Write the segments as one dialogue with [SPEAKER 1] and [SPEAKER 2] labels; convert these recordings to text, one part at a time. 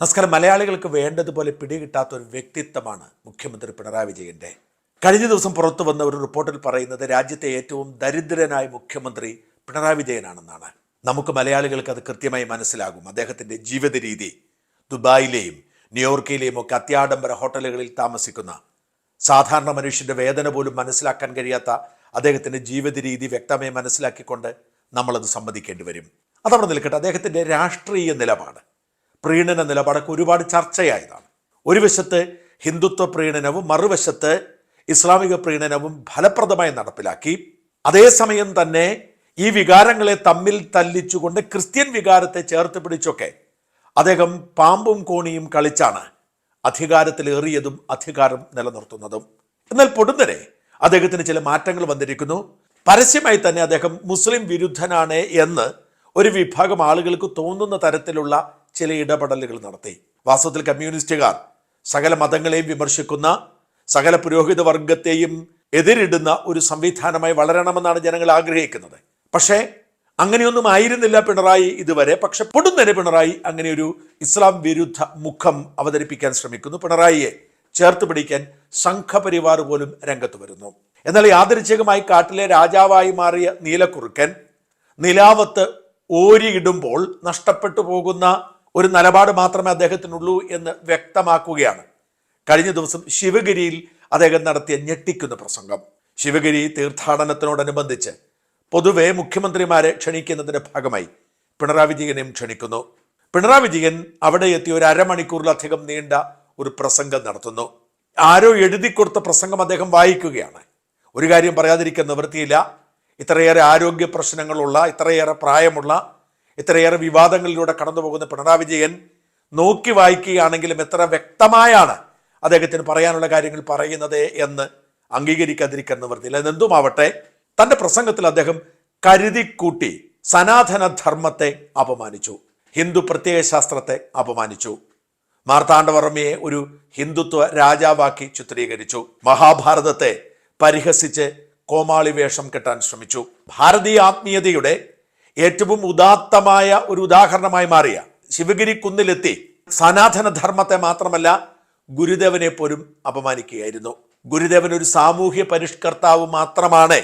[SPEAKER 1] നമസ്കാരം. മലയാളികൾക്ക് വേണ്ടതുപോലെ പിടികിട്ടാത്ത ഒരു വ്യക്തിത്വമാണ് മുഖ്യമന്ത്രി പിണറായി വിജയന്റെ കഴിഞ്ഞ ദിവസം പുറത്തു വന്ന ഒരു റിപ്പോർട്ടിൽ പറയുന്നത് രാജ്യത്തെ ഏറ്റവും ദരിദ്രനായ മുഖ്യമന്ത്രി പിണറായി വിജയനാണെന്നാണ്. നമുക്ക് മലയാളികൾക്ക് അത് കൃത്യമായി മനസ്സിലാകും. അദ്ദേഹത്തിന്റെ ജീവിത രീതി ദുബായിലെയും ന്യൂയോർക്കിലെയും ഒക്കെ അത്യാഡംബര ഹോട്ടലുകളിൽ താമസിക്കുന്ന സാധാരണ മനുഷ്യന്റെ വേദന പോലും മനസ്സിലാക്കാൻ കഴിയാത്ത അദ്ദേഹത്തിന്റെ ജീവിത രീതി വ്യക്തമായി മനസ്സിലാക്കിക്കൊണ്ട് നമ്മളത് സമ്മതിക്കേണ്ടി വരും. അതവിടെ നിൽക്കട്ടെ. അദ്ദേഹത്തിന്റെ രാഷ്ട്രീയ നിലപാട്. പ്രീണന നിലപാടൊക്കെ ഒരുപാട് ചർച്ചയായതാണ്. ഒരു വശത്ത് ഹിന്ദുത്വ പ്രീണനവും മറുവശത്ത് ഇസ്ലാമിക പ്രീണനവും ഫലപ്രദമായി നടപ്പിലാക്കി. അതേസമയം തന്നെ ഈ വികാരങ്ങളെ തമ്മിൽ തല്ലിച്ചുകൊണ്ട് ക്രിസ്ത്യൻ വികാരത്തെ ചേർത്ത് പിടിച്ചൊക്കെ അദ്ദേഹം പാമ്പും കോണിയും കളിച്ചാണ് അധികാരത്തിലേറിയതും അധികാരം നിലനിർത്തുന്നതും. എന്നാൽ പൊടുന്നനെ അദ്ദേഹത്തിന് ചില മാറ്റങ്ങൾ വന്നിരിക്കുന്നു. പരസ്യമായി തന്നെ അദ്ദേഹം മുസ്ലിം വിരുദ്ധനാണ് എന്ന് ഒരു വിഭാഗം ആളുകൾക്ക് തോന്നുന്ന തരത്തിലുള്ള ചില ഇടപെടലുകൾ നടത്തി. വാസ്തവത്തിൽ കമ്മ്യൂണിസ്റ്റുകാർ സകല മതങ്ങളെയും വിമർശിക്കുന്ന സകല പുരോഹിത വർഗത്തെയും എതിരിടുന്ന ഒരു സംവിധാനമായി വളരണമെന്നാണ് ജനങ്ങൾ ആഗ്രഹിക്കുന്നത്. പക്ഷേ അങ്ങനെയൊന്നും ആയിരുന്നില്ല പിണറായി ഇതുവരെ. പക്ഷെ പൊടുന്നനെ പിണറായി അങ്ങനെ ഒരു ഇസ്ലാം വിരുദ്ധ മുഖം അവതരിപ്പിക്കാൻ ശ്രമിക്കുന്നു. പിണറായിയെ ചേർത്ത് പിടിക്കാൻ സംഘപരിവാർ പോലും രംഗത്ത് വരുന്നു. എന്നാൽ യാദൃച്ഛികമായി കാട്ടിലെ രാജാവായി മാറിയ നീലക്കുറുക്കൻ നിലാവത്ത് ഓരിയിടുമ്പോൾ നഷ്ടപ്പെട്ടു പോകുന്ന ഒരു നിലപാട് മാത്രമേ അദ്ദേഹത്തിനുള്ളൂ എന്ന് വ്യക്തമാക്കുകയാണ്. കഴിഞ്ഞ ദിവസം ശിവഗിരിയിൽ അദ്ദേഹം നടത്തിയ ഞെട്ടിക്കുന്ന പ്രസംഗം. ശിവഗിരി തീർത്ഥാടനത്തിനോടനുബന്ധിച്ച് പൊതുവെ മുഖ്യമന്ത്രിമാരെ ക്ഷണിക്കുന്നതിന്റെ ഭാഗമായി പിണറായി വിജയനെയും ക്ഷണിക്കുന്നു. പിണറായി വിജയൻ അവിടെ എത്തി ഒരു അരമണിക്കൂറിലധികം നീണ്ട ഒരു പ്രസംഗം നടത്തുന്നു. ആരോ എഴുതി കൊടുത്ത പ്രസംഗം അദ്ദേഹം വായിക്കുകയാണ്. ഒരു കാര്യം പറയാതിരിക്കാൻ നിവൃത്തിയില്ല. ഇത്രയേറെ ആരോഗ്യ പ്രശ്നങ്ങളുള്ള ഇത്രയേറെ പ്രായമുള്ള ഇത്രയേറെ വിവാദങ്ങളിലൂടെ കടന്നു പോകുന്ന പിണറായി വിജയൻ നോക്കി വായിക്കുകയാണെങ്കിലും എത്ര വ്യക്തമായാണ് അദ്ദേഹത്തിന് പറയാനുള്ള കാര്യങ്ങൾ പറയുന്നത് എന്ന് അംഗീകരിക്കാതിരിക്കാൻ നിവൃത്തിയില്ല എന്തുമാവട്ടെ തന്റെ പ്രസംഗത്തിൽ അദ്ദേഹം കരുതിക്കൂട്ടി സനാതന ധർമ്മത്തെ അപമാനിച്ചു ഹിന്ദു പ്രത്യയശാസ്ത്രത്തെ അപമാനിച്ചു. മാർത്താണ്ഡവർമ്മയെ ഒരു ഹിന്ദുത്വ രാജാവാക്കി ചിത്രീകരിച്ചു മഹാഭാരതത്തെ പരിഹസിച്ച് കോമാളി വേഷം കെട്ടാൻ ശ്രമിച്ചു. ഭാരതീയ ആത്മീയതയുടെ ഏറ്റവും ഉദാത്തമായ ഒരു ഉദാഹരണമായി മാറിയ. ശിവഗിരി കുന്നിലെത്തി സനാതന ധർമ്മത്തെ മാത്രമല്ല ഗുരുദേവനെ പോലും അപമാനിക്കുകയായിരുന്നു. ഗുരുദേവൻ ഒരു സാമൂഹ്യ പരിഷ്കർത്താവ് മാത്രമാണ്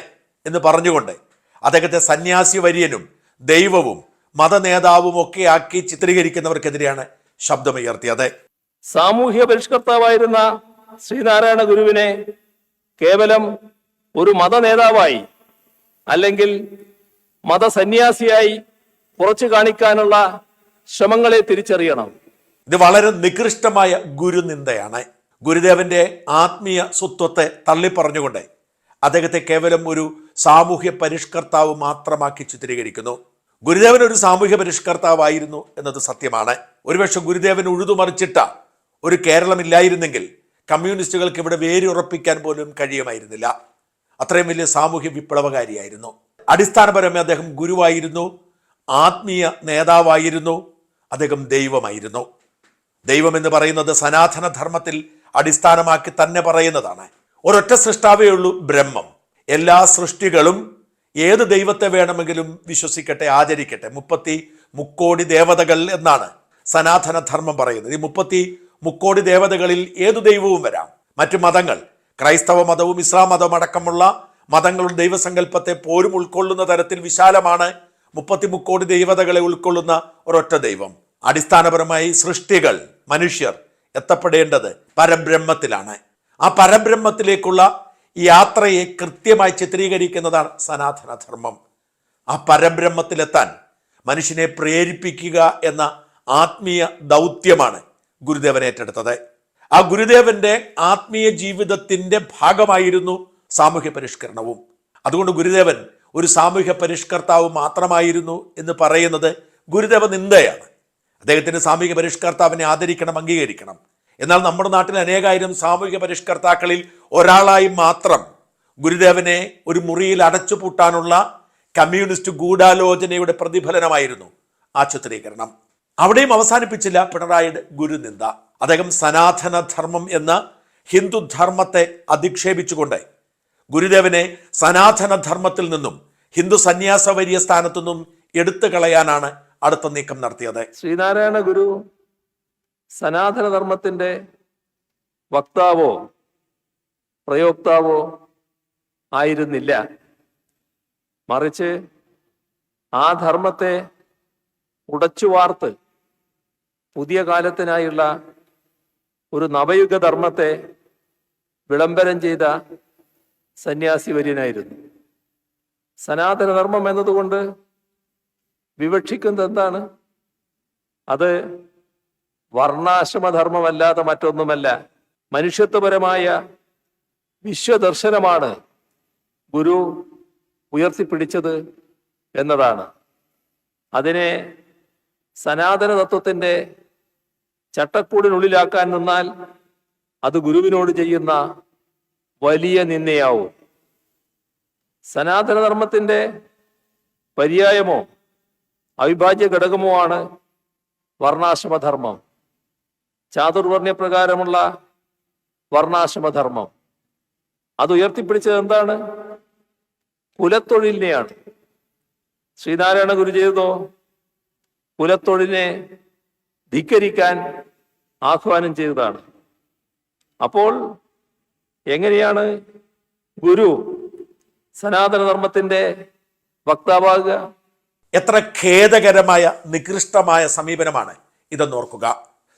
[SPEAKER 1] എന്ന് പറഞ്ഞുകൊണ്ട് അദ്ദേഹത്തെ സന്യാസി വര്യനും ദൈവവും മതനേതാവും ഒക്കെ ആക്കി ചിത്രീകരിക്കുന്നവർക്കെതിരെയാണ് ശബ്ദമുയർത്തിയത്.
[SPEAKER 2] സാമൂഹ്യ പരിഷ്കർത്താവായിരുന്ന ശ്രീനാരായണ ഗുരുവിനെ കേവലം ഒരു മത നേതാവായി അല്ലെങ്കിൽ മതസന്യാസിയായി കുറച്ചു കാണിക്കാനുള്ള ശ്രമങ്ങളെ തിരിച്ചറിയണം.
[SPEAKER 1] ഇത് വളരെ നികൃഷ്ടമായ ഗുരുനിന്ദയാണ്. ഗുരുദേവന്റെ ആത്മീയ സ്വത്വത്തെ തള്ളിപ്പറഞ്ഞുകൊണ്ട് അദ്ദേഹത്തെ കേവലം ഒരു സാമൂഹ്യ പരിഷ്കർത്താവ് മാത്രമാക്കി ചിത്രീകരിക്കുന്നു. ഗുരുദേവൻ ഒരു സാമൂഹ്യ പരിഷ്കർത്താവായിരുന്നു എന്നത് സത്യമാണ്. ഒരുപക്ഷെ ഗുരുദേവൻ ഉഴുതുമറിച്ചിട്ട ഒരു കേരളമില്ലായിരുന്നെങ്കിൽ കമ്മ്യൂണിസ്റ്റുകൾക്ക് ഇവിടെ വേരുറപ്പിക്കാൻ പോലും കഴിയുമായിരുന്നില്ല. അത്രയും വലിയ സാമൂഹ്യ വിപ്ലവകാരിയായിരുന്നു. അടിസ്ഥാനപരമായി അദ്ദേഹം ഗുരുവായിരുന്നു ആത്മീയ നേതാവായിരുന്നു അദ്ദേഹം ദൈവമായിരുന്നു. ദൈവം എന്ന് പറയുന്നത് സനാതന ധർമ്മത്തിൽ അടിസ്ഥാനമാക്കി തന്നെ പറയുന്നതാണ്. ഒരൊറ്റ സൃഷ്ടാവേ ഉള്ളൂ ബ്രഹ്മം. എല്ലാ സൃഷ്ടികളും ഏത് ദൈവത്തെ വേണമെങ്കിലും വിശ്വസിക്കട്ടെ ആചരിക്കട്ടെ. മുപ്പത്തി മുക്കോടി ദേവതകൾ എന്നാണ് സനാതന ധർമ്മം പറയുന്നത്. ഈ മുപ്പത്തി മുക്കോടി ദേവതകളിൽ ഏതു ദൈവവും വരാം? മറ്റു മതങ്ങൾ ക്രൈസ്തവ മതവും ഇസ്ലാം മതവും അടക്കമുള്ള മതങ്ങളുടെ ദൈവസങ്കല്പത്തെ പോരും ഉൾക്കൊള്ളുന്ന തരത്തിൽ വിശാലമാണ്. മുപ്പത്തി മുക്കോടി ദൈവതകളെ ഉൾക്കൊള്ളുന്ന ഒരൊറ്റ ദൈവം. അടിസ്ഥാനപരമായി സൃഷ്ടികൾ മനുഷ്യർ എത്തപ്പെടേണ്ടത് പരബ്രഹ്മത്തിലാണ്. ആ പരബ്രഹ്മത്തിലേക്കുള്ള യാത്രയെ കൃത്യമായി ചിത്രീകരിക്കുന്നതാണ് സനാതനധർമ്മം. ആ പരബ്രഹ്മത്തിലെത്താൻ മനുഷ്യനെ പ്രേരിപ്പിക്കുക എന്ന ആത്മീയ ദൗത്യമാണ് ഗുരുദേവൻ ഏറ്റെടുത്തത്. ആ ഗുരുദേവന്റെ ആത്മീയ ജീവിതത്തിന്റെ ഭാഗമായിരുന്നു സാമൂഹ്യ പരിഷ്കരണവും. അതുകൊണ്ട് ഗുരുദേവൻ ഒരു സാമൂഹ്യ പരിഷ്കർത്താവ് മാത്രമായിരുന്നു എന്ന് പറയുന്നത് ഗുരുദേവ നിന്ദയാണ്. അദ്ദേഹത്തിന്റെ സാമൂഹിക പരിഷ്കർത്താവിനെ ആദരിക്കണം അംഗീകരിക്കണം. എന്നാൽ നമ്മുടെ നാട്ടിൽ അനേകായിരം സാമൂഹിക പരിഷ്കർത്താക്കളിൽ ഒരാളായി മാത്രം ഗുരുദേവനെ ഒരു മുറിയിൽ അടച്ചുപൂട്ടാനുള്ള കമ്മ്യൂണിസ്റ്റ് ഗൂഢാലോചനയുടെ പ്രതിഫലനമായിരുന്നു ആ ചിത്രീകരണം അവിടെയും അവസാനിപ്പിച്ചില്ല പിണറായിയുടെ ഗുരുനിന്ദ. അദ്ദേഹം സനാതനധർമ്മം എന്ന ഹിന്ദുധർമ്മത്തെ അധിക്ഷേപിച്ചുകൊണ്ട് ഗുരുദേവനെ സനാതനധർമ്മത്തിൽ നിന്നും ഹിന്ദു സന്യാസവര്യ സ്ഥാനത്തു നിന്നും എടുത്തു കളയാനാണ് അടുത്ത നീക്കം നടത്തിയത്.
[SPEAKER 2] ശ്രീനാരായണ ഗുരു സനാതനധർമ്മത്തിന്റെ വക്താവോ പ്രയോക്താവോ ആയിരുന്നില്ല. മറിച്ച് ആ ധർമ്മത്തെ ഉടച്ചു വാർത്ത് പുതിയ കാലത്തിനായുള്ള ഒരു നവയുഗ ധർമ്മത്തെ വിളംബരം ചെയ്ത സന്യാസി വര്യനായിരുന്നു സനാതനധർമ്മം എന്നതുകൊണ്ട് വിവക്ഷിക്കുന്നത് എന്താണ് അത് വർണാശ്രമധർമ്മമല്ലാതെ മറ്റൊന്നുമല്ല. മനുഷ്യത്വപരമായ വിശ്വദർശനമാണ് ഗുരു ഉയർത്തിപ്പിടിച്ചത് എന്നതാണ്. അതിനെ സനാതന തത്വത്തിന്റെ ചട്ടക്കൂടിനുള്ളിലാക്കാൻ നിന്നാൽ അത് ഗുരുവിനോട് ചെയ്യുന്ന വലിയ നിന്ദയാവും. സനാതനധർമ്മത്തിന്റെ പര്യായമോ അവിഭാജ്യ ഘടകമോ ആണ് വർണാശ്രമധർമ്മം. ചാതുർവർണ പ്രകാരമുള്ള വർണാശ്രമധർമ്മം. അത് ഉയർത്തിപ്പിടിച്ചത് എന്താണ്? കുലത്തൊഴിലിനെയാണ്. ശ്രീനാരായണ ഗുരു ചെയ്തോ കുലത്തൊഴിലിനെ ധിക്കരിക്കാൻ ആഹ്വാനം ചെയ്തതാണ്. അപ്പോൾ എങ്ങനെയാണ് ഗുരു സനാതനധർമ്മത്തിന്റെ വക്താവാകുക?
[SPEAKER 1] എത്ര ഖേദകരമായ നികൃഷ്ടമായ സമീപനമാണ് ഇതെന്നോർക്കുക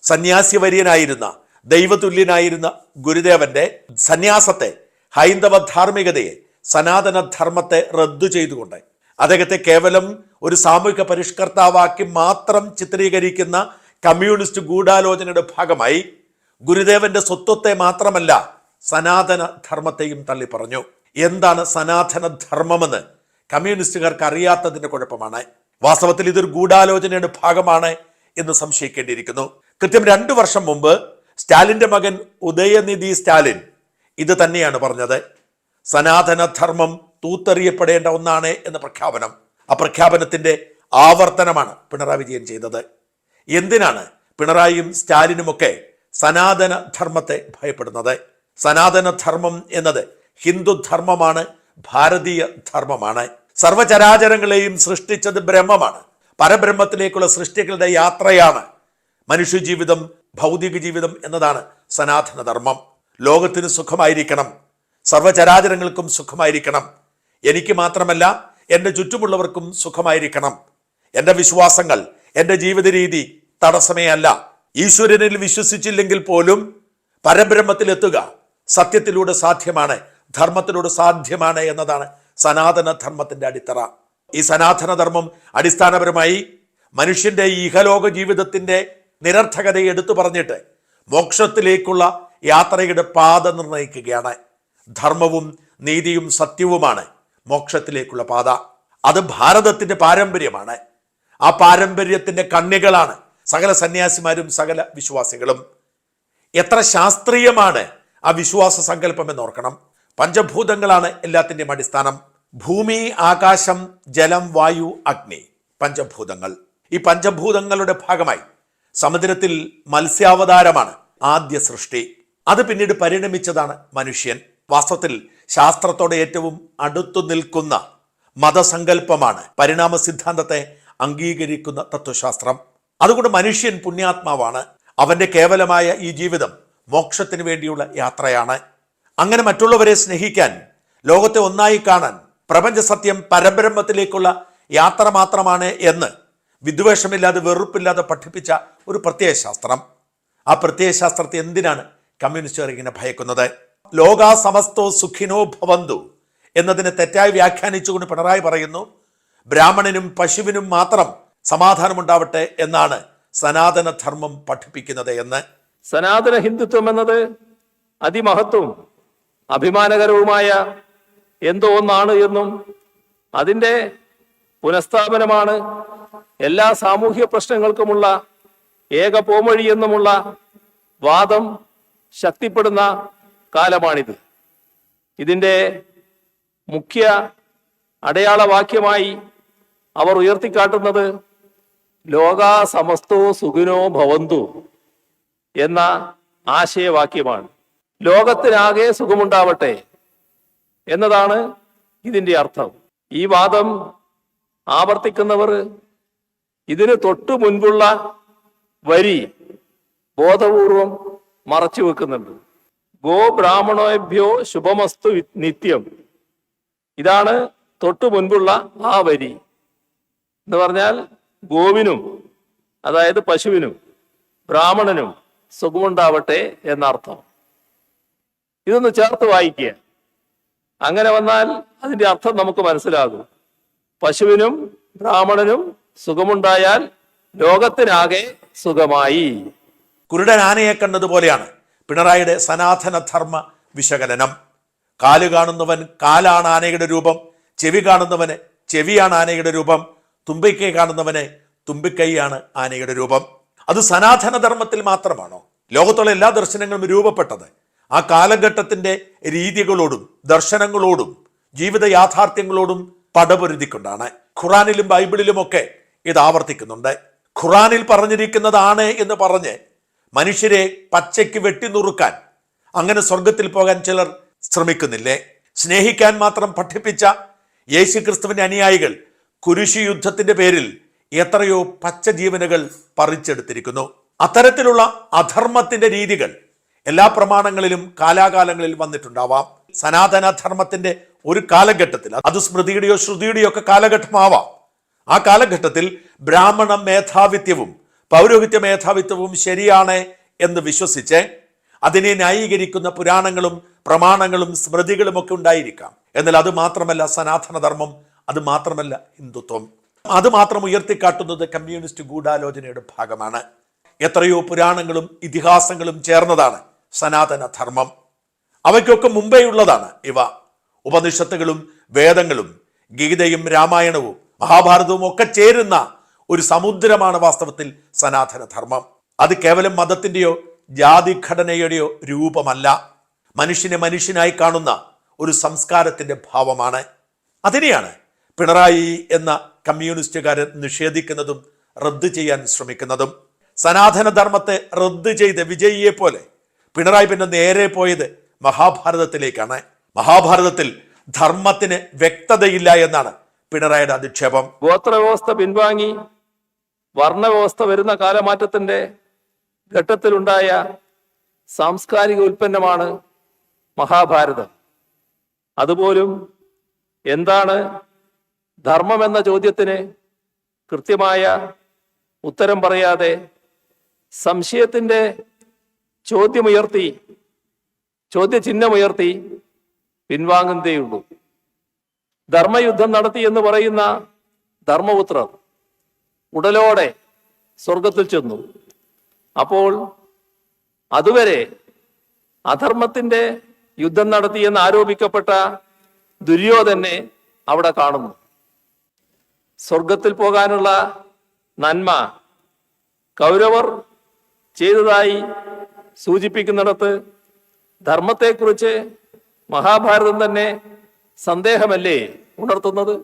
[SPEAKER 1] സന്യാസിവര്യനായിരുന്ന ദൈവതുല്യനായിരുന്ന ഗുരുദേവന്റെ സന്യാസത്തെ ഹൈന്ദവ ധാർമ്മികതയെ സനാതന ധർമ്മത്തെ റദ്ദു ചെയ്തുകൊണ്ട് അദ്ദേഹത്തെ കേവലം ഒരു സാമൂഹിക പരിഷ്കർത്താവാക്കി മാത്രം ചിത്രീകരിക്കുന്ന കമ്മ്യൂണിസ്റ്റ് ഗൂഢാലോചനയുടെ ഭാഗമായി ഗുരുദേവന്റെ സ്വത്വത്തെ മാത്രമല്ല സനാതന ധർമ്മത്തെയും തള്ളി പറഞ്ഞു. എന്താണ് സനാതന ധർമ്മമെന്ന് കമ്മ്യൂണിസ്റ്റുകാർക്ക് അറിയാത്തതിന്റെ കുഴപ്പമാണ്. വാസ്തവത്തിൽ ഇതൊരു ഗൂഢാലോചനയുടെ ഭാഗമാണ് എന്ന് സംശയിക്കേണ്ടിയിരിക്കുന്നു. കൃത്യം രണ്ടു വർഷം മുമ്പ് സ്റ്റാലിന്റെ മകൻ ഉദയനിധി സ്റ്റാലിൻ ഇത് തന്നെയാണ് പറഞ്ഞത്. സനാതന ധർമ്മം തൂത്തെറിയപ്പെടേണ്ട ഒന്നാണ് എന്ന പ്രഖ്യാപനം. ആ പ്രഖ്യാപനത്തിന്റെ ആവർത്തനമാണ് പിണറായി വിജയൻ ചെയ്തത്. എന്തിനാണ് പിണറായിയും സ്റ്റാലിനുമൊക്കെ സനാതന ധർമ്മത്തെ ഭയപ്പെടുന്നത്? സനാതന ധർമ്മം എന്നത് ഹിന്ദുധർമ്മമാണ് ഭാരതീയ ധർമ്മമാണ് സർവചരാചരങ്ങളെയും സൃഷ്ടിച്ചത് ബ്രഹ്മമാണ്. പരബ്രഹ്മത്തിലേക്കുള്ള സൃഷ്ടികളുടെ യാത്രയാണ് മനുഷ്യജീവിതം ഭൗതിക ജീവിതം എന്നതാണ് സനാതനധർമ്മം. ലോകത്തിന് സുഖമായിരിക്കണം സർവചരാചരങ്ങൾക്കും സുഖമായിരിക്കണം. എനിക്ക് മാത്രമല്ല എന്റെ ചുറ്റുമുള്ളവർക്കും സുഖമായിരിക്കണം. എന്റെ വിശ്വാസങ്ങൾ എന്റെ ജീവിത രീതി തടസ്സമേ അല്ല ഈശ്വരനിൽ വിശ്വസിച്ചില്ലെങ്കിൽ പോലും പരബ്രഹ്മത്തിലെത്തുക സത്യത്തിലൂടെ സാധ്യമാണ് ധർമ്മത്തിലൂടെ സാധ്യമാണ് എന്നതാണ് സനാതന ധർമ്മത്തിന്റെ അടിത്തറ. ഈ സനാതന ധർമ്മം അടിസ്ഥാനപരമായി മനുഷ്യന്റെ ഇഹലോക ജീവിതത്തിന്റെ നിരർത്ഥകതയെ എടുത്തു പറഞ്ഞിട്ട് മോക്ഷത്തിലേക്കുള്ള യാത്രയുടെ പാത നിർണയിക്കുകയാണ് ധർമ്മവും നീതിയും സത്യവുമാണ് മോക്ഷത്തിലേക്കുള്ള പാത. അത് ഭാരതത്തിന്റെ പാരമ്പര്യമാണ്. ആ പാരമ്പര്യത്തിന്റെ കണ്ണികളാണ് സകല സന്യാസിമാരും സകല വിശ്വാസികളും. എത്ര ശാസ്ത്രീയമാണ് ആ വിശ്വാസ സങ്കല്പം എന്നോർക്കണം പഞ്ചഭൂതങ്ങളാണ് എല്ലാത്തിന്റെയും അടിസ്ഥാനം. ഭൂമി ആകാശം ജലം വായു അഗ്നി. പഞ്ചഭൂതങ്ങൾ. ഈ പഞ്ചഭൂതങ്ങളുടെ ഭാഗമായി സമുദ്രത്തിൽ മത്സ്യാവതാരമാണ് ആദ്യ സൃഷ്ടി. അത് പിന്നീട് പരിണമിച്ചതാണ് മനുഷ്യൻ. വാസ്തവത്തിൽ ശാസ്ത്രത്തോടെ ഏറ്റവും അടുത്തു നിൽക്കുന്ന മതസങ്കല്പമാണ് പരിണാമ സിദ്ധാന്തത്തെ അംഗീകരിക്കുന്ന തത്വശാസ്ത്രം. അതുകൊണ്ട് മനുഷ്യൻ പുണ്യാത്മാവാണ്. അവന്റെ കേവലമായ ഈ ജീവിതം മോക്ഷത്തിന് വേണ്ടിയുള്ള യാത്രയാണ്. അങ്ങനെ മറ്റുള്ളവരെ സ്നേഹിക്കാൻ ലോകത്തെ ഒന്നായി കാണാൻ പ്രപഞ്ച സത്യം പരബ്രഹ്മത്തിലേക്കുള്ള യാത്ര മാത്രമാണ് എന്ന് വിദ്വേഷമില്ലാതെ വെറുപ്പില്ലാതെ പഠിപ്പിച്ച ഒരു പ്രത്യയ ശാസ്ത്രം. ആ പ്രത്യയ ശാസ്ത്രത്തെ എന്തിനാണ് കമ്മ്യൂണിസ്റ്റുകാർ ഇങ്ങനെ ഭയക്കുന്നത്? ലോകാ സമസ്തോ സുഖിനോ ഭവന്തു എന്നതിനെ തെറ്റായി വ്യാഖ്യാനിച്ചുകൊണ്ട് പിണറായി പറയുന്നു ബ്രാഹ്മണനും പശുവിനും മാത്രം സമാധാനമുണ്ടാവട്ടെ എന്നാണ് സനാതനധർമ്മം പഠിപ്പിക്കുന്നത് എന്ന്.
[SPEAKER 2] സനാതന ഹിന്ദുത്വം എന്നത് അതിമഹത്വവും അഭിമാനകരവുമായ എന്തോ ഒന്നാണ് എന്നും അതിന്റെ പുനഃസ്ഥാപനമാണ് എല്ലാ സാമൂഹ്യ പ്രശ്നങ്ങൾക്കുമുള്ള ഏക പോംവഴി എന്നുമുള്ള വാദം ശക്തിപ്പെടുന്ന കാലമാണിത്. ഇതിന്റെ മുഖ്യ അടയാളവാക്യമായി അവർ ഉയർത്തിക്കാട്ടുന്നത് ലോകാ സമസ്തോ സുഖിനോ ഭവന്തു. എന്ന ആശയവാക്യമാണ്. ലോകത്തിനാകെ സുഖമുണ്ടാവട്ടെ എന്നതാണ് ഇതിന്റെ അർത്ഥം. ഈ വാദം ആവർത്തിക്കുന്നവർ ഇതിന് തൊട്ടു മുൻപുള്ള വരി ബോധപൂർവം മറച്ചു വെക്കുന്നുണ്ട്. ഗോ ബ്രാഹ്മണോഭ്യോ ശുഭമസ്തു നിത്യം. ഇതാണ് തൊട്ടു മുൻപുള്ള ആ വരി. എന്ന് പറഞ്ഞാൽ ഗോവിനും അതായത് പശുവിനും ബ്രാഹ്മണനും സുഖമുണ്ടാവട്ടെ എന്നർത്ഥം. ഇതൊന്ന് ചേർത്ത് വായിക്കുക. അങ്ങനെ വന്നാൽ അതിന്റെ അർത്ഥം നമുക്ക് മനസ്സിലാകും. പശുവിനും ബ്രാഹ്മണനും സുഖമുണ്ടായാൽ ലോകത്തിനാകെ സുഖമായി.
[SPEAKER 1] കുരുടൻ ആനയെ കണ്ടതുപോലെയാണ് പിണറായിയുടെ സനാതന ധർമ്മ വിശകലനം. കാൽ കാണുന്നവൻ കാലാണ് ആനയുടെ രൂപം ചെവി കാണുന്നവന് ചെവിയാണ് ആനയുടെ രൂപം തുമ്പിക്കൈ കാണുന്നവന് തുമ്പിക്കൈയാണ് ആനയുടെ രൂപം. അത് സനാതനധർമ്മത്തിൽ മാത്രമാണോ? ലോകത്തുള്ള എല്ലാ ദർശനങ്ങളും രൂപപ്പെട്ടത്. ആ കാലഘട്ടത്തിന്റെ രീതികളോടും ദർശനങ്ങളോടും ജീവിത യാഥാർത്ഥ്യങ്ങളോടും പടപൊരുതിക്കൊണ്ടാണ്. ഖുറാനിലും ബൈബിളിലുമൊക്കെ ഇത് ആവർത്തിക്കുന്നുണ്ട്. ഖുറാനിൽ പറഞ്ഞിരിക്കുന്നതാണ് എന്ന് പറഞ്ഞ് മനുഷ്യരെ പച്ചയ്ക്ക് വെട്ടി വെട്ടിനുറുക്കാൻ അങ്ങനെ സ്വർഗത്തിൽ പോകാൻ ചിലർ ശ്രമിക്കുന്നില്ലേ? സ്നേഹിക്കാൻ മാത്രം പഠിപ്പിച്ച യേശുക്രിസ്തുവിന്റെ അനുയായികൾ കുരിശു യുദ്ധത്തിന്റെ പേരിൽ എത്രയോ പച്ച ജീവനുകൾ പറിച്ചെടുത്തിരിക്കുന്നു. അത്തരത്തിലുള്ള അധർമ്മത്തിന്റെ രീതികൾ എല്ലാ പ്രമാണങ്ങളിലും കാലാകാലങ്ങളിൽ വന്നിട്ടുണ്ടാവാം. സനാതന ധർമ്മത്തിന്റെ ഒരു കാലഘട്ടത്തിൽ അത് സ്മൃതിയുടെയോ ശ്രുതിയുടെയോ ഒക്കെ കാലഘട്ടമാവാം. ആ കാലഘട്ടത്തിൽ ബ്രാഹ്മണ മേധാവിത്വവും പൗരോഹിത്യ മേധാവിത്വവും ശരിയാണ് എന്ന് വിശ്വസിച്ച് അതിനെ ന്യായീകരിക്കുന്ന പുരാണങ്ങളും പ്രമാണങ്ങളും സ്മൃതികളും ഒക്കെ ഉണ്ടായിരിക്കാം. എന്നാൽ അത് മാത്രമല്ല സനാതനധർമ്മം അത് മാത്രമല്ല ഹിന്ദുത്വം. അത് മാത്രം ഉയർത്തിക്കാട്ടുന്നത് കമ്മ്യൂണിസ്റ്റ് ഗൂഢാലോചനയുടെ ഭാഗമാണ്. എത്രയോ പുരാണങ്ങളും ഇതിഹാസങ്ങളും ചേർന്നതാണ് സനാതന ധർമ്മം അവയ്ക്കൊക്കെ മുമ്പേ ഉള്ളതാണ് ഇവ. ഉപനിഷത്തുകളും വേദങ്ങളും ഗീതയും രാമായണവും മഹാഭാരതവും ഒക്കെ ചേരുന്ന ഒരു സമുദ്രമാണ് വാസ്തവത്തിൽ സനാതന ധർമ്മം അത് കേവലം മതത്തിന്റെയോ ജാതിഘടനയുടെയോ രൂപമല്ല. മനുഷ്യനെ മനുഷ്യനായി കാണുന്ന ഒരു സംസ്കാരത്തിന്റെ ഭാവമാണ്. അതിനെയാണ് പിണറായി എന്ന കമ്മ്യൂണിസ്റ്റുകാരൻ നിഷേധിക്കുന്നതും റദ്ദ് ചെയ്യാൻ ശ്രമിക്കുന്നതും സനാതനധർമ്മത്തെ റദ്ദ് ചെയ്ത് വിജയിയെ പോലെ പിണറായി പിന്നെ നേരെ പോയത് മഹാഭാരതത്തിലേക്കാണ്. മഹാഭാരതത്തിൽ ധർമ്മത്തിന് വ്യക്തതയില്ല എന്നാണ് പിണറായിയുടെ അധിക്ഷേപം.
[SPEAKER 2] ഗോത്രവ്യവസ്ഥ പിൻവാങ്ങി വർണവ്യവസ്ഥ വരുന്ന കാലമാറ്റത്തിന്റെ ഘട്ടത്തിലുണ്ടായ സാംസ്കാരിക ഉൽപ്പന്നമാണ് മഹാഭാരതം. അതുപോലും എന്താണ് ധർമ്മം എന്ന ചോദ്യത്തിന് കൃത്യമായ ഉത്തരം പറയാതെ സംശയത്തിന്റെ ചോദ്യമുയർത്തി ചോദ്യചിഹ്നമുയർത്തി പിൻവാങ്ങുന്നതേയുള്ളൂ. ധർമ്മയുദ്ധം നടത്തി എന്ന് പറയുന്ന ധർമ്മപുത്രർ ഉടലോടെ സ്വർഗത്തിൽ ചെന്നു. അപ്പോൾ അതുവരെ അധർമ്മത്തിന്റെ യുദ്ധം നടത്തി എന്ന് ആരോപിക്കപ്പെട്ട ദുര്യോധനെ അവിടെ കാണുന്നു. സ്വർഗത്തിൽ പോകാനുള്ള നന്മ കൗരവർ ചെയ്തതായി സൂചിപ്പിക്കുന്നിടത്ത് ധർമ്മത്തെക്കുറിച്ച് മഹാഭാരതം തന്നെ സന്ദേഹമല്ലേ ഉണർത്തുന്നത്?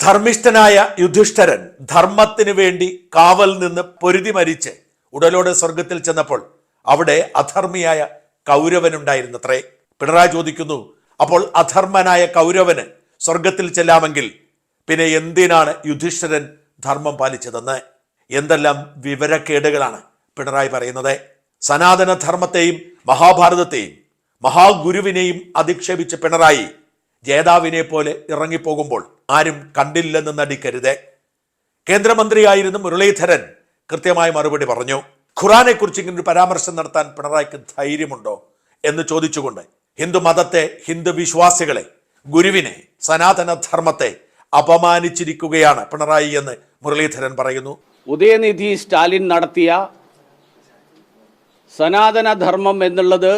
[SPEAKER 1] ധർമ്മിഷ്ഠനായ യുധിഷ്ഠരൻ ധർമ്മത്തിന് വേണ്ടി കാവൽ നിന്ന് പൊരുതി മരിച്ച് ഉടലോടെ സ്വർഗത്തിൽ ചെന്നപ്പോൾ അവിടെ അധർമ്മിയായ കൗരവനുണ്ടായിരുന്നത്രേ. പിണറായി ചോദിക്കുന്നു അപ്പോൾ അധർമ്മനായ കൗരവന് സ്വർഗത്തിൽ ചെല്ലാമെങ്കിൽ പിന്നെ എന്തിനാണ് യുധിഷ്ഠിരൻ ധർമ്മം പാലിച്ചതെന്ന്? എന്തെല്ലാം വിവരക്കേടുകളാണ് പിണറായി പറയുന്നത്? സനാതന ധർമ്മത്തെയും മഹാഭാരതത്തെയും മഹാഗുരുവിനെയും അധിക്ഷേപിച്ച പിണറായി ജേതാവിനെ പോലെ ഇറങ്ങിപ്പോകുമ്പോൾ ആരും കണ്ടില്ലെന്ന് നടിക്കരുത്. കേന്ദ്രമന്ത്രിയായിരുന്ന മുരളീധരൻ കൃത്യമായ മറുപടി പറഞ്ഞു ഖുറാനെക്കുറിച്ച് ഇങ്ങനെ ഒരു പരാമർശം നടത്താൻ പിണറായിക്ക് ധൈര്യമുണ്ടോ? എന്ന് ചോദിച്ചുകൊണ്ട് ഹിന്ദു മതത്തെ ഹിന്ദു വിശ്വാസികളെ ഗുരുവിനെ സനാതന ധർമ്മത്തെ അപമാനിച്ചിരിക്കുകയാണ് പിണറായി എന്ന് മുരളീധരൻ പറയുന്നു.
[SPEAKER 3] ഉദയനിധി സ്റ്റാലിൻ നടത്തിയ സനാതനധർമ്മം എന്നുള്ളത്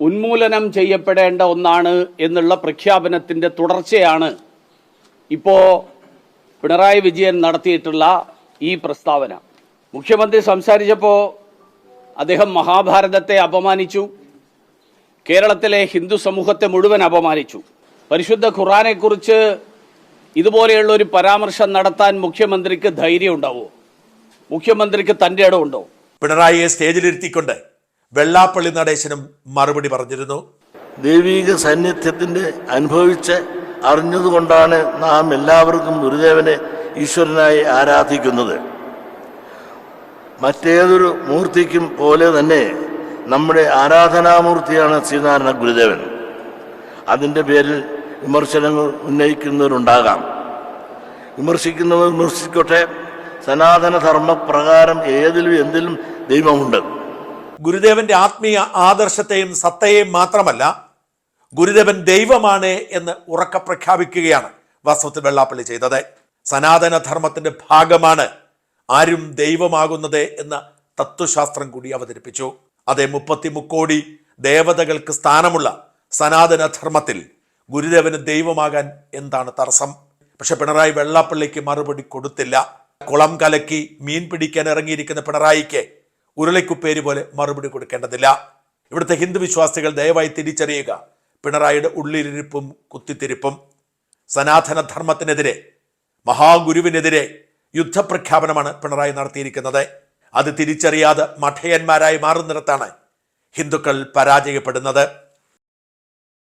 [SPEAKER 3] ഉന്മൂലനം ചെയ്യപ്പെടേണ്ട ഒന്നാണ് എന്നുള്ള പ്രഖ്യാപനത്തിന്റെ തുടർച്ചയാണ് ഇപ്പോൾ പിണറായി വിജയൻ നടത്തിയിട്ടുള്ള ഈ പ്രസ്താവന. മുഖ്യമന്ത്രി സംസാരിച്ചപ്പോൾ അദ്ദേഹം മഹാഭാരതത്തെ അപമാനിച്ചു കേരളത്തിലെ ഹിന്ദു സമൂഹത്തെ മുഴുവൻ അപമാനിച്ചു. പരിശുദ്ധ ഖുറാനെക്കുറിച്ച് ഇതുപോലെയുള്ള ഒരു പരാമർശം നടത്താൻ മുഖ്യമന്ത്രിക്ക് ധൈര്യം ഉണ്ടാവുമോ മുഖ്യമന്ത്രിക്ക് തന്റെ ഇടമുണ്ടോ?
[SPEAKER 1] പിണറായിയെ സ്റ്റേജിലിരുത്തിക്കൊണ്ട് വെള്ളാപ്പള്ളി നടേശനും മറുപടി പറഞ്ഞിരുന്നു.
[SPEAKER 4] ദൈവീക സാന്നിധ്യത്തിന്റെ അനുഭവിച്ച് അറിഞ്ഞതുകൊണ്ടാണ് നാം എല്ലാവർക്കും ഗുരുദേവനെ ഈശ്വരനായി ആരാധിക്കുന്നത്. മറ്റേതൊരു മൂർത്തിക്കും പോലെ തന്നെ നമ്മുടെ ആരാധനാമൂർത്തിയാണ് ശ്രീനാരായണ ഗുരുദേവൻ. അതിന്റെ പേരിൽ വിമർശനങ്ങൾ ഉന്നയിക്കുന്നവരുണ്ടാകാം. വിമർശിക്കുന്നവർ വിമർശിക്കട്ടെ. സനാതനധർമ്മ പ്രകാരം ഏതിലും എന്തിലും ദൈവമുണ്ട്.
[SPEAKER 1] ഗുരുദേവന്റെ ആത്മീയ ആദർശത്തെയും സത്തയെയും മാത്രമല്ല ഗുരുദേവൻ ദൈവമാണ് എന്ന് ഉറക്ക പ്രഖ്യാപിക്കുകയാണ് വാസ്തവത്തിൽ വെള്ളാപ്പള്ളി ചെയ്തത്. സനാതനധർമ്മത്തിന്റെ ഭാഗമാണ് ആരും ദൈവമാകുന്നത് എന്ന തത്വശാസ്ത്രം കൂടി അവതരിപ്പിച്ചു. അതേ മുപ്പത്തി മുക്കോടി ദേവതകൾക്ക് സ്ഥാനമുള്ള സനാതന ധർമ്മത്തിൽ ഗുരുദേവന് ദൈവമാകാൻ എന്താണ് തടസ്സം? പക്ഷെ പിണറായി വെള്ളാപ്പള്ളിക്ക് മറുപടി കൊടുത്തില്ല. കുളം കലക്കി മീൻ പിടിക്കാൻ ഇറങ്ങിയിരിക്കുന്ന പിണറായിക്ക് ഉരുളിക്കുപ്പേര് പോലെ മറുപടി കൊടുക്കേണ്ടതില്ല. ഇവിടുത്തെ ഹിന്ദു വിശ്വാസികൾ ദയവായി തിരിച്ചറിയുക. പിണറായിയുടെ ഉള്ളിലിരിപ്പും കുത്തിത്തിരിപ്പും. സനാതന ധർമ്മത്തിനെതിരെ മഹാഗുരുവിനെതിരെ യുദ്ധപ്രഖ്യാപനമാണ് പിണറായി നടത്തിയിരിക്കുന്നത്. അത് തിരിച്ചറിയാതെ മഠയന്മാരായി മാറുന്നിടത്താണ് ഹിന്ദുക്കൾ പരാജയപ്പെടുന്നത്.